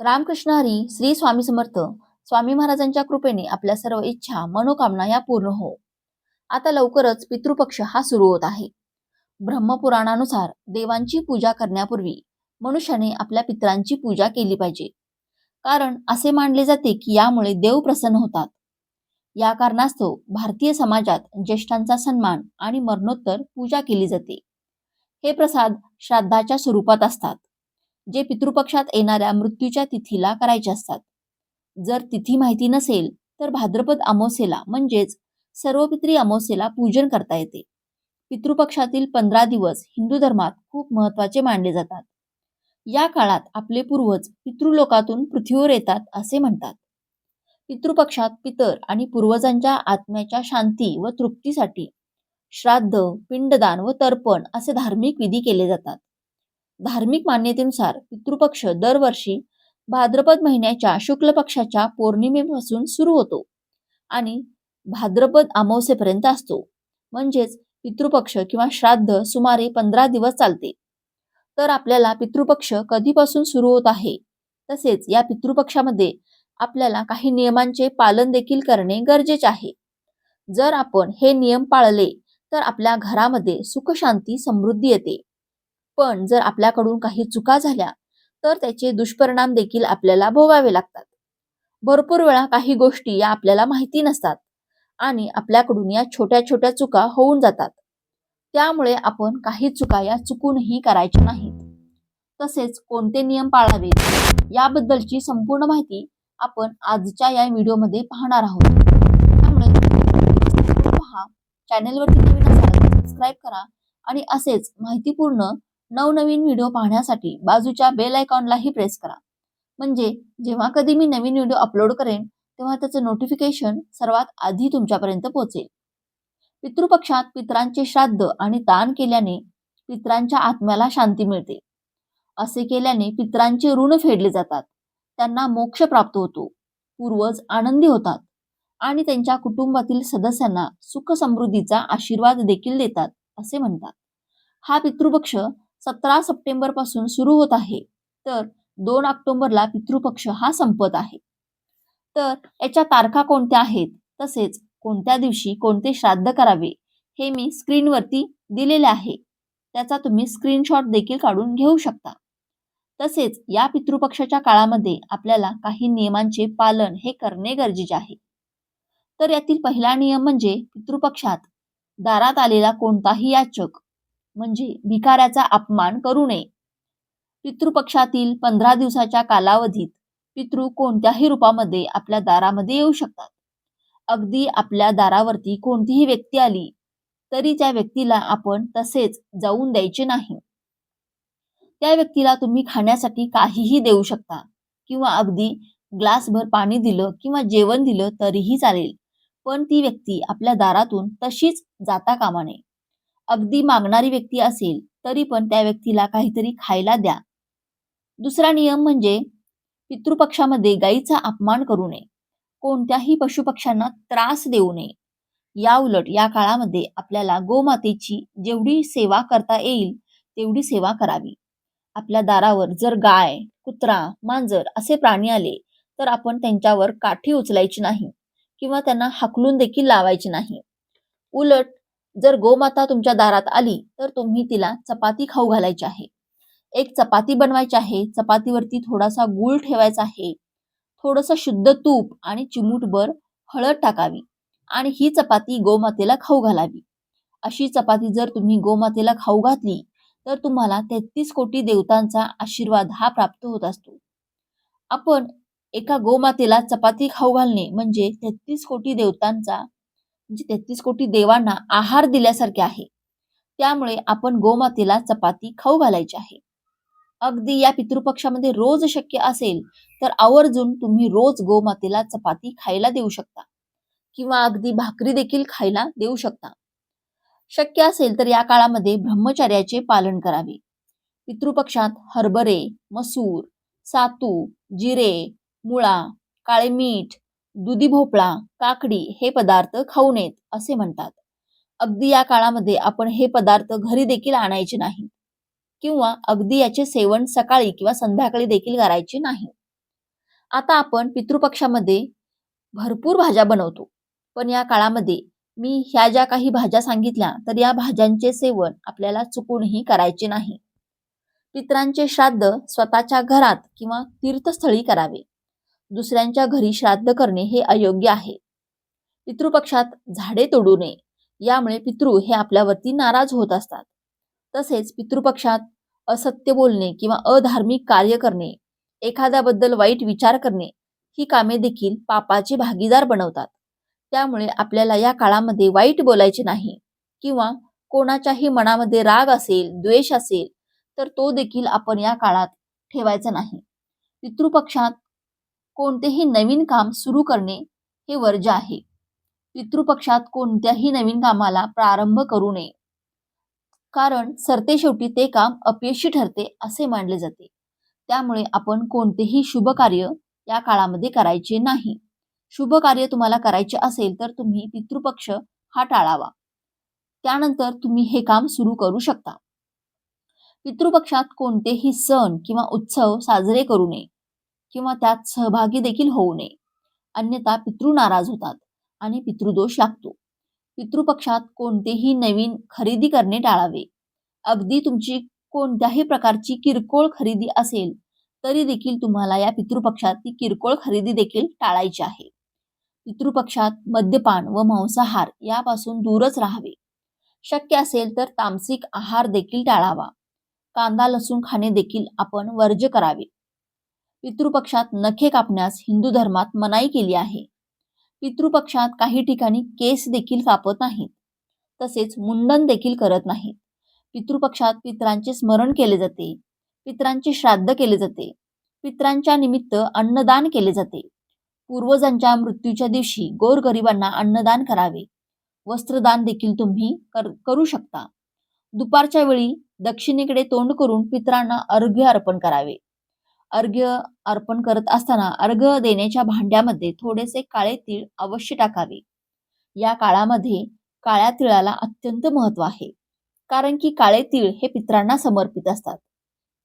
रामकृष्ण हरी श्री स्वामी समर्थ स्वामी महाराजांच्या कृपेने आपल्या सर्व इच्छा मनोकामना या पूर्ण हो. आता लवकरच पितृपक्ष हा सुरू होत आहे. ब्रह्मपुराणानुसार देवांची पूजा करण्यापूर्वी मनुष्याने आपल्या पितरांची पूजा केली पाहिजे. कारण असे मानले जाते की यामुळे देव प्रसन्न होतात. या कारणास्तव भारतीय समाजात ज्येष्ठांचा सन्मान आणि मरणोत्तर पूजा केली जाते. हे प्रसाद श्राद्धाच्या स्वरूपात असतात. जे पितृपक्षात येणाऱ्या मृत्यूच्या तिथीला करायचे असतात. जर तिथी माहिती नसेल तर भाद्रपद अमावस्येला म्हणजेच सर्वपित्री अमावस्येला पूजन करता येते. पितृपक्षातील पंधरा दिवस हिंदू धर्मात खूप महत्त्वाचे मानले जातात. या काळात आपले पूर्वज पितृलोकातून पृथ्वीवर येतात असे म्हणतात. पितृपक्षात पितर आणि पूर्वजांच्या आत्म्याच्या शांती व तृप्तीसाठी श्राद्ध पिंडदान व तर्पण असे धार्मिक विधी केले जातात. धार्मिक मान्यतेनुसार पितृपक्ष दरवर्षी भाद्रपद महिन्याच्या शुक्ल पक्षाच्या पौर्णिमेपासून सुरू होतो आणि भाद्रपद अमावस्येपर्यंत असतो. म्हणजेच पितृपक्ष किंवा श्राद्ध सुमारे पंधरा दिवस चालते. तर आपल्याला पितृपक्ष कधीपासून सुरू होत आहे? तसेच या पितृपक्षामध्ये आपल्याला काही नियमांचे पालन देखील करणे गरजेचे आहे. जर आपण हे नियम पाळले तर आपल्या घरामध्ये सुखशांती समृद्धी येते. पण जर आपल्याकडून काही चुका झाल्या तर त्याचे दुष्परिणाम देखील आपल्याला भोगावे लागतात. भरपूर वेळा काही गोष्टी या आपल्याला माहिती नसतात आणि आपल्याकडून या छोट्या छोट्या चुका होऊन जातात. त्यामुळे आपण काही चुका या चुकूनही करायच्या नाहीत. तसेच कोणते नियम पाळावेत याबद्दलची संपूर्ण माहिती आपण आजच्या या व्हिडिओमध्ये पाहणार आहोत. त्यामुळे पहा चॅनेलवरती नवीन असाल सबस्क्राईब करा आणि असेच माहितीपूर्ण नवनवीन व्हिडिओ पाहण्यासाठी बाजूच्या बेल आयकॉनलाही प्रेस करा. म्हणजे जेव्हा कधी मी नवीन व्हिडिओ अपलोड करेन तेव्हा त्याचं नोटिफिकेशन सर्वात आधी तुमच्यापर्यंत पोहोचेल. पितृपक्षात पितरांचे श्राद्ध आणि दान केल्याने पितरांच्या आत्म्याला शांती मिळते. असे केल्याने पितरांचे ऋण फेडले जातात. त्यांना मोक्ष प्राप्त होतो. पूर्वज आनंदी होतात. आणि त्यांच्या कुटुंबातील सदस्यांना सुख समृद्धीचा आशीर्वाद देखील देतात असे म्हणतात. हा पितृपक्ष सतरा सप्टेंबरपासून सुरू होत आहे. तर दोन ऑक्टोबरला पितृपक्ष हा संपत आहे. तर याच्या तारखा कोणत्या आहेत? तसेच कोणत्या दिवशी कोणते श्राद्ध करावे? हे मी स्क्रीनवरती दिलेले आहे. त्याचा तुम्ही स्क्रीनशॉट देखील काढून घेऊ शकता. तसेच या पितृपक्षाच्या काळामध्ये आपल्याला काही नियमांचे पालन हे करणे गरजेचे आहे. तर यातील पहिला नियम म्हणजे पितृपक्षात दारात आलेला कोणताही याचक म्हणजे भिकाऱ्याचा अपमान करू नये. पितृपक्षातील पंधरा दिवसाच्या कालावधीत पितृ कोणत्याही रूपामध्ये आपल्या दारामध्ये येऊ शकतात. अगदी आपल्या दारावरती कोणतीही व्यक्ती आली तरी त्या व्यक्तीला आपण तसेच जाऊन द्यायचे नाही. त्या व्यक्तीला तुम्ही खाण्यासाठी काहीही देऊ शकता किंवा अगदी ग्लासभर पाणी दिलं किंवा जेवण दिलं तरीही चालेल पण ती व्यक्ती आपल्या दारातून तशीच जाता कामा नये. अगदी मागणारी व्यक्ती असेल तरी पण त्या व्यक्तीला काहीतरी खायला द्या. दुसरा नियम म्हणजे पितृपक्षामध्ये गायीचा अपमान करू नये. कोणत्याही पशुपक्ष्यांना त्रास देऊ नये. या उलट या काळामध्ये आपल्याला गोमातेची जेवढी सेवा करता येईल तेवढी सेवा करावी. आपल्या दारावर जर गाय कुत्रा मांजर असे प्राणी आले तर आपण त्यांच्यावर काठी उचलायची नाही किंवा त्यांना हकलून देखील लावायची नाही. उलट जर गोमाता तुमच्या दारात आली तर तुम्ही तिला चपाती खाऊ घालायची आहे. एक चपाती बनवायची आहे. चपातीवरती थोडासा गूळ ठेवायचा आहे. थोडंसं शुद्ध तूप आणि चिमूटभर हळद टाकावी आणि ही चपाती गोमातेला खाऊ घालावी. अशी चपाती जर तुम्ही गोमातेला खाऊ घातली तर तुम्हाला तेहतीस कोटी देवतांचा आशीर्वाद हा प्राप्त होत असतो. आपण एका गोमातेला चपाती खाऊ घालणे म्हणजे तेहतीस कोटी देवतांचा म्हणजे तेहतीस कोटी देवांना आहार दिल्यासारखे आहे. त्यामुळे आपण गोमातेला चपाती खाऊ घालायची आहे. अगदी या पितृपक्षामध्ये रोज शक्य असेल तर आवर्जून तुम्ही रोज गोमातेला चपाती खायला देऊ शकता. किंवा अगदी भाकरी देखील खायला देऊ शकता. शक्य असेल तर या काळामध्ये ब्रह्मचर्याचे पालन करावे. पितृपक्षात हरभरे मसूर सातू जिरे मुळा काळे मीठ दुधी भोपळा काकडी हे पदार्थ खाऊ नयेत असे म्हणतात. अगदी या काळामध्ये आपण हे पदार्थ घरी देखील आणायचे नाही किंवा अगदी याचे सेवन सकाळी किंवा संध्याकाळी देखील करायचे नाही. आता आपण पितृपक्षामध्ये भरपूर भाज्या बनवतो पण या काळामध्ये मी ह्या ज्या काही भाज्या सांगितल्या तर या भाज्यांचे सेवन आपल्याला चुकूनही करायचे नाही. पित्रांचे श्राद्ध स्वतःच्या घरात किंवा तीर्थस्थळी करावे. दुसऱ्यांच्या घरी श्राद्ध करणे हे अयोग्य आहे. पितृपक्षात झाडे तोडू नये यामुळे पितृ हे आपल्यावरती नाराज होत असतात. तसेच पितृपक्षात असत्य बोलणे किंवा अधार्मिक कार्य करणे एखाद्याबद्दल वाईट विचार करणे ही कामे देखील पापाचे भागीदार बनवतात. त्यामुळे आपल्याला या काळामध्ये वाईट बोलायचे नाही किंवा कोणाच्याही मनामध्ये राग असेल द्वेष असेल तर तो देखील आपण या काळात ठेवायचा नाही. पितृपक्षात कोणतेही नवीन काम सुरू करणे हे वर्ज्य आहे. पितृपक्षात कोणत्याही नवीन कामाला प्रारंभ करू नये. कारण सरतेशेवटी ते काम अपयशी ठरते असे मानले जाते. त्यामुळे आपण कोणतेही शुभ कार्य या काळामध्ये करायचे नाही. शुभ कार्य तुम्हाला करायचे असेल तर तुम्ही पितृपक्ष हा टाळावा. त्यानंतर तुम्ही हे काम सुरू करू शकता. पितृपक्षात कोणतेही सण किंवा उत्सव साजरे करू नये. किंवा त्यात सहभागी देखील होऊ नये. अन्यथा पितृ नाराज होतात आणि पितृदोष लागतो. पितृपक्षात कोणतेही नवीन खरेदी करणे टाळावे. अगदी तुमची कोणत्याही प्रकारची किरकोळ खरेदी असेल तरी देखील तुम्हाला या पितृपक्षात ती किरकोळ खरेदी देखील टाळायची आहे. पितृपक्षात मद्यपान व मांसाहार यापासून दूरच राहावे. शक्य असेल तर तामसिक आहार देखील टाळावा. कांदा लसूण खाणे देखील आपण वर्ज करावे. पितृपक्षात नखे कापण्यास हिंदू धर्मात मनाई केली आहे. पितृपक्षात काही ठिकाणी केस देखील कापत नाहीत. तसेच मुंडन देखील करत नाहीत. पितृपक्षात पित्रांचे स्मरण केले जाते. पित्रांचे श्राद्ध केले जाते. पित्रांच्या निमित्त अन्नदान केले जाते. पूर्वजांच्या मृत्यूच्या दिवशी गोरगरिबांना अन्नदान करावे. वस्त्रदान देखील तुम्ही कर, करू शकता. दुपारच्या वेळी दक्षिणेकडे तोंड करून पित्रांना अर्घ्य अर्पण करावे. अर्घ्य अर्पण करत असताना अर्घ्य देण्याच्या भांड्यामध्ये थोडेसे काळे तीळ अवश्य टाकावे. या काळामध्ये काळ्या तिळाला अत्यंत महत्त्व आहे. कारण की काळे तीळ हे पित्रांना समर्पित असतात.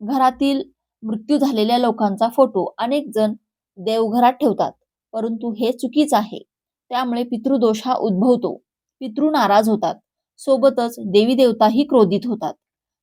घरातील मृत्यू झालेल्या लोकांचा फोटो अनेक जण देवघरात ठेवतात. परंतु हे चुकीच आहे. त्यामुळे पितृदोष हा उद्भवतो. पितृ नाराज होतात. सोबतच देवी देवताही क्रोधित होतात.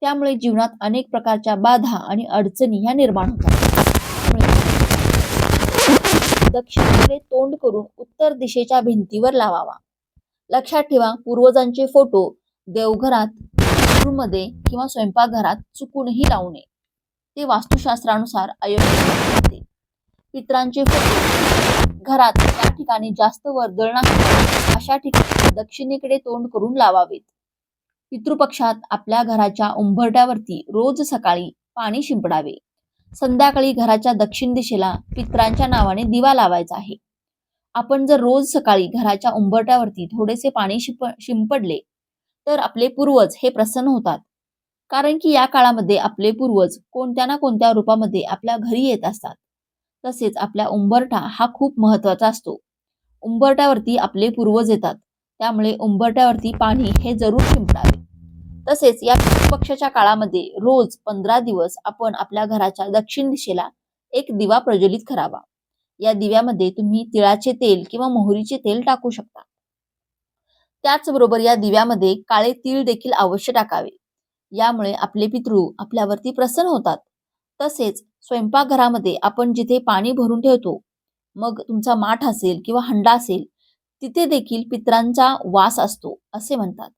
त्यामुळे जीवनात अनेक प्रकारच्या बाधा आणि अडचणी ह्या निर्माण होतात. दक्षिणेकडे तोंड करून उत्तर दिशेच्या भिंतीवर लावावा. लक्षात ठेवा पूर्वजांचे फोटो देवघरात मध्ये किंवा स्वयंपाकघरात चुकूनही लावू नये. ते वास्तुशास्त्रानुसार अयोग्य पित्रांचे फोटो घरात त्या ठिकाणी जास्त वर्दळ नाही अशा ठिकाणी दक्षिणेकडे तोंड करून लावावेत. पितृपक्षात आपल्या घराच्या उंबरट्यावरती रोज सकाळी पाणी शिंपडावे. संध्याकाळी घराच्या दक्षिण दिशेला पित्रांच्या नावाने दिवा लावायचा आहे. आपण जर रोज सकाळी घराच्या उंबरट्यावरती थोडेसे पाणी शिंप शिंपडले तर आपले पूर्वज हे प्रसन्न होतात. कारण की या काळामध्ये आपले पूर्वज कोणत्या ना कोणत्या रूपामध्ये आपल्या घरी येत असतात. तसेच आपल्या उंबरठा हा खूप महत्त्वाचा असतो. उंबरट्यावरती आपले पूर्वज येतात. त्यामुळे उंबरट्यावरती पाणी हे जरूर शिंपडावे. तसेच या पक्षाच्या काळामध्ये रोज पंधरा दिवस आपण आपल्या घराच्या दक्षिण दिशेला एक दिवा प्रज्वलित करावा. या दिव्यामध्ये तुम्ही तिळाचे तेल किंवा मोहरीचे तेल टाकू शकता. त्याचबरोबर या दिव्यामध्ये काळे तीळ देखील अवश्य टाकावे. यामुळे आपले पितृ आपल्यावरती प्रसन्न होतात. तसेच स्वयंपाकघरामध्ये आपण जिथे पाणी भरून ठेवतो मग तुमचा माठ असेल किंवा हंडा असेल तिथे देखील पित्रांचा वास असतो असे म्हणतात.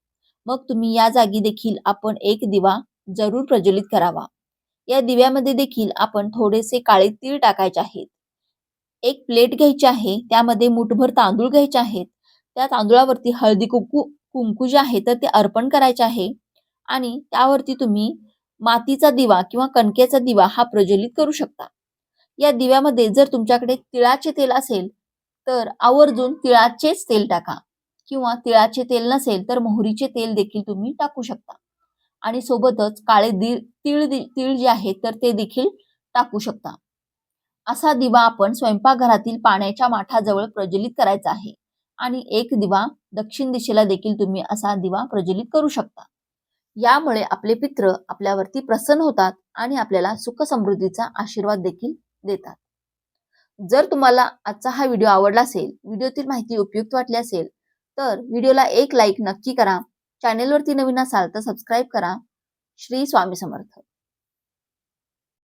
मग तुम्ही या जागी देखील आपण एक दिवा जरूर प्रज्वलित करावा. या दिव्यामध्ये देखील आपण थोडेसे काळे तीळ टाकायचे आहेत. एक प्लेट घ्यायची आहे त्यामध्ये मुठभर तांदूळ घ्यायचे आहेत. त्या तांदूळावरती हळदी कुंकू कुंकू जे आहे तर ते अर्पण करायचे आहे. आणि त्यावरती तुम्ही मातीचा दिवा किंवा कणकेचा दिवा हा प्रज्वलित करू शकता. या दिव्यामध्ये जर तुमच्याकडे तिळाचे तेल असेल तर आवर्जून तिळाचेच तेल टाका. किंवा तिळाचे तेल नसेल तर मोहरीचे तेल देखील तुम्ही टाकू शकता. आणि सोबतच काळे तीळ तीळ जे आहे तर ते देखील टाकू शकता. असा दिवा आपण स्वयंपाकघरातील पाण्याच्या माठाजवळ प्रज्वलित करायचा आहे आणि एक दिवा दक्षिण दिशेला देखील तुम्ही असा दिवा प्रज्वलित करू शकता. यामुळे आपले पित्र आपल्यावरती प्रसन्न होतात आणि आपल्याला सुख समृद्धीचा आशीर्वाद देखील देतात. जर तुम्हाला आजचा हा व्हिडिओ आवडला असेल व्हिडिओतील माहिती उपयुक्त वाटली असेल तर व्हिडिओला एक लाईक नक्की करा. चॅनेलवरती नवीन असाल तर सबस्क्राईब करा. श्री स्वामी समर्थ.